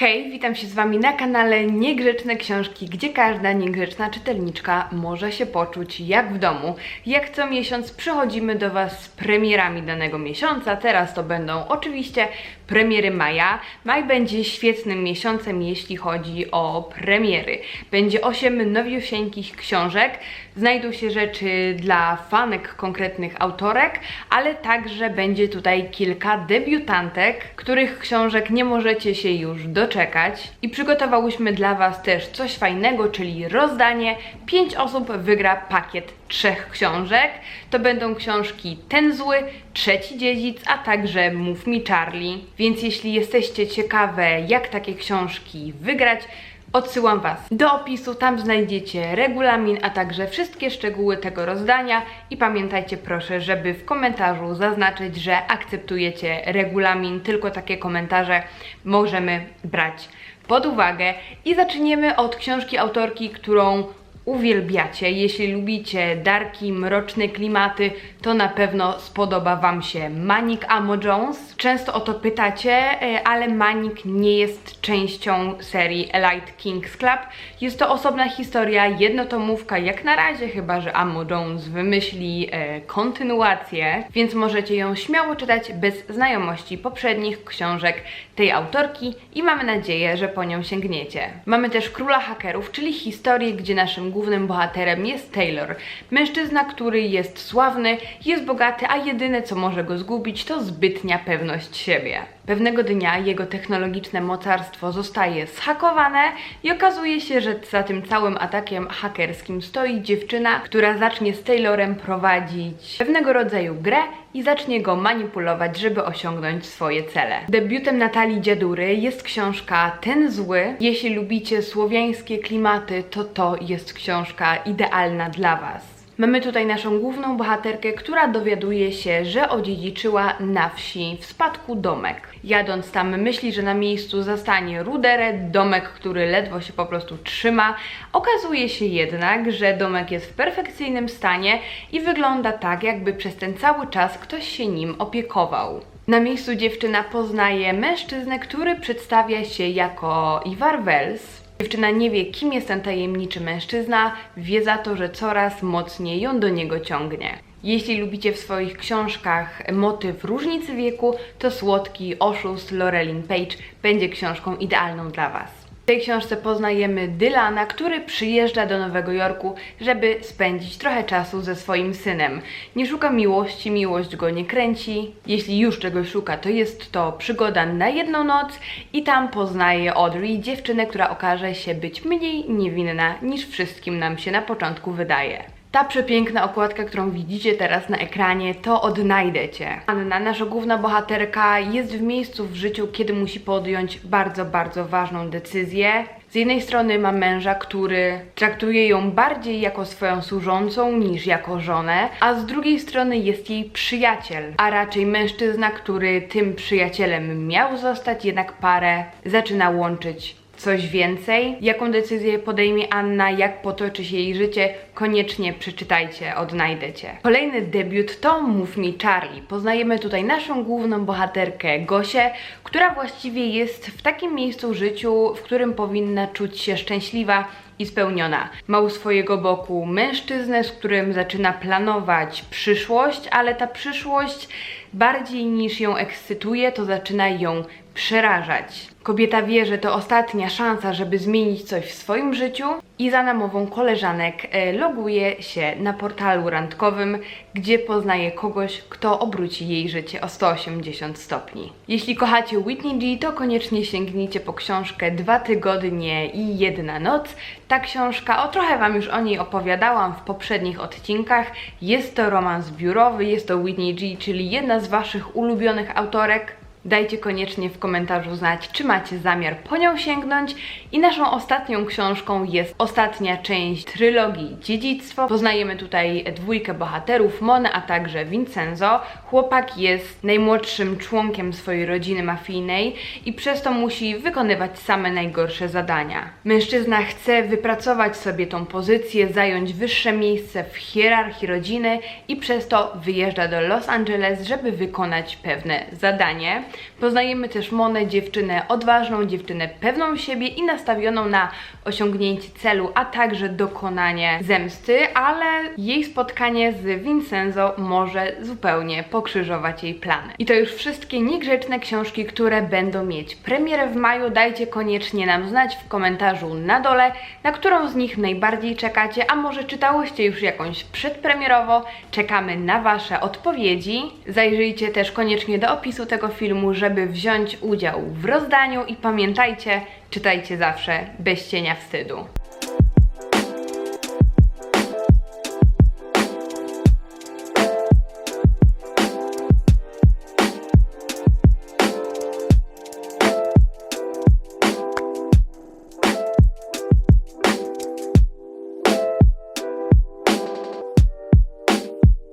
Hej, witam się z Wami na kanale Niegrzeczne Książki, gdzie każda niegrzeczna czytelniczka może się poczuć jak w domu. Jak co miesiąc przychodzimy do Was z premierami danego miesiąca. Teraz to będą oczywiście premiery maja. Maj będzie świetnym miesiącem, jeśli chodzi o premiery. Będzie 8 nowiusieńkich książek. Znajdą się rzeczy dla fanek konkretnych autorek, ale także będzie tutaj kilka debiutantek, których książek nie możecie się już doczekać. I przygotowałyśmy dla Was też coś fajnego, czyli rozdanie. 5 osób wygra pakiet trzech książek. To będą książki Ten Zły, Trzeci Dziedzic, a także Mów mi Charlie. Więc jeśli jesteście ciekawe, jak takie książki wygrać, Odsyłam Was do opisu, tam znajdziecie regulamin, a także wszystkie szczegóły tego rozdania i pamiętajcie proszę, żeby w komentarzu zaznaczyć, że akceptujecie regulamin, tylko takie komentarze możemy brać pod uwagę. I zaczniemy od książki autorki, którą uwielbiacie. Jeśli lubicie darki, mroczne klimaty, to na pewno spodoba Wam się Manik Amo Jones. Często o to pytacie, e, ale Manik nie jest częścią serii Elite Kings Club. Jest to osobna historia, jednotomówka, jak na razie, chyba że Amo Jones wymyśli e, kontynuację, więc możecie ją śmiało czytać bez znajomości poprzednich książek tej autorki i mamy nadzieję, że po nią sięgniecie. Mamy też Króla Hakerów, czyli historię, gdzie naszym głównym bohaterem jest Taylor. Mężczyzna, który jest sławny, jest bogaty, a jedyne co może go zgubić to zbytnia pewność siebie. Pewnego dnia jego technologiczne mocarstwo zostaje zhakowane i okazuje się, że za tym całym atakiem hakerskim stoi dziewczyna, która zacznie z Taylorem prowadzić pewnego rodzaju grę i zacznie go manipulować, żeby osiągnąć swoje cele. Debiutem Natalii Dziadury jest książka Ten Zły. Jeśli lubicie słowiańskie klimaty, to to jest książka idealna dla Was. Mamy tutaj naszą główną bohaterkę, która dowiaduje się, że odziedziczyła na wsi w spadku domek. Jadąc tam myśli, że na miejscu zastanie ruderę, domek, który ledwo się po prostu trzyma. Okazuje się jednak, że domek jest w perfekcyjnym stanie i wygląda tak, jakby przez ten cały czas ktoś się nim opiekował. Na miejscu dziewczyna poznaje mężczyznę, który przedstawia się jako Ivar Wels. Dziewczyna nie wie, kim jest ten tajemniczy mężczyzna, wie za to, że coraz mocniej ją do niego ciągnie. Jeśli lubicie w swoich książkach motyw różnicy wieku, to Słodki Oszust Lorelin Page będzie książką idealną dla Was. Tej książce poznajemy Dylana, który przyjeżdża do Nowego Jorku, żeby spędzić trochę czasu ze swoim synem. Nie szuka miłości, miłość go nie kręci. Jeśli już czegoś szuka, to jest to przygoda na jedną noc i tam poznaje Audrey, dziewczynę, która okaże się być mniej niewinna niż wszystkim nam się na początku wydaje. Ta przepiękna okładka, którą widzicie teraz na ekranie, to odnajdę cię. Anna, nasza główna bohaterka, jest w miejscu w życiu, kiedy musi podjąć bardzo, bardzo ważną decyzję. Z jednej strony ma męża, który traktuje ją bardziej jako swoją służącą niż jako żonę, a z drugiej strony jest jej przyjaciel, a raczej mężczyzna, który tym przyjacielem miał zostać, jednak parę zaczyna łączyć coś więcej. Jaką decyzję podejmie Anna, jak potoczy się jej życie, koniecznie przeczytajcie, odnajdziecie. Kolejny debiut to Mów mi Charlie. Poznajemy tutaj naszą główną bohaterkę Gosię, która właściwie jest w takim miejscu w życiu, w którym powinna czuć się szczęśliwa i spełniona. Ma u swojego boku mężczyznę, z którym zaczyna planować przyszłość, ale ta przyszłość bardziej niż ją ekscytuje, to zaczyna ją przerażać. Kobieta wie, że to ostatnia szansa, żeby zmienić coś w swoim życiu i za namową koleżanek e, loguje się na portalu randkowym, gdzie poznaje kogoś, kto obróci jej życie o 180 stopni. Jeśli kochacie Whitney G, to koniecznie sięgnijcie po książkę Dwa tygodnie i jedna noc. Ta książka, o trochę Wam już o niej opowiadałam w poprzednich odcinkach. Jest to romans biurowy, jest to Whitney G, czyli jedna z Waszych ulubionych autorek. Dajcie koniecznie w komentarzu znać, czy macie zamiar po nią sięgnąć. I naszą ostatnią książką jest ostatnia część trylogii Dziedzictwo. Poznajemy tutaj dwójkę bohaterów, Monę, a także Vincenzo. Chłopak jest najmłodszym członkiem swojej rodziny mafijnej i przez to musi wykonywać same najgorsze zadania. Mężczyzna chce wypracować sobie tą pozycję, zająć wyższe miejsce w hierarchii rodziny i przez to wyjeżdża do Los Angeles, żeby wykonać pewne zadanie. Poznajemy też Monę, dziewczynę odważną, dziewczynę pewną siebie i nastawioną na osiągnięcie celu, a także dokonanie zemsty, ale jej spotkanie z Vincenzo może zupełnie pokrzyżować jej plany. I to już wszystkie niegrzeczne książki, które będą mieć premierę w maju. Dajcie koniecznie nam znać w komentarzu na dole, na którą z nich najbardziej czekacie, a może czytałyście już jakąś przedpremierowo. Czekamy na Wasze odpowiedzi. Zajrzyjcie też koniecznie do opisu tego filmu, żeby wziąć udział w rozdaniu i pamiętajcie, czytajcie zawsze bez cienia wstydu.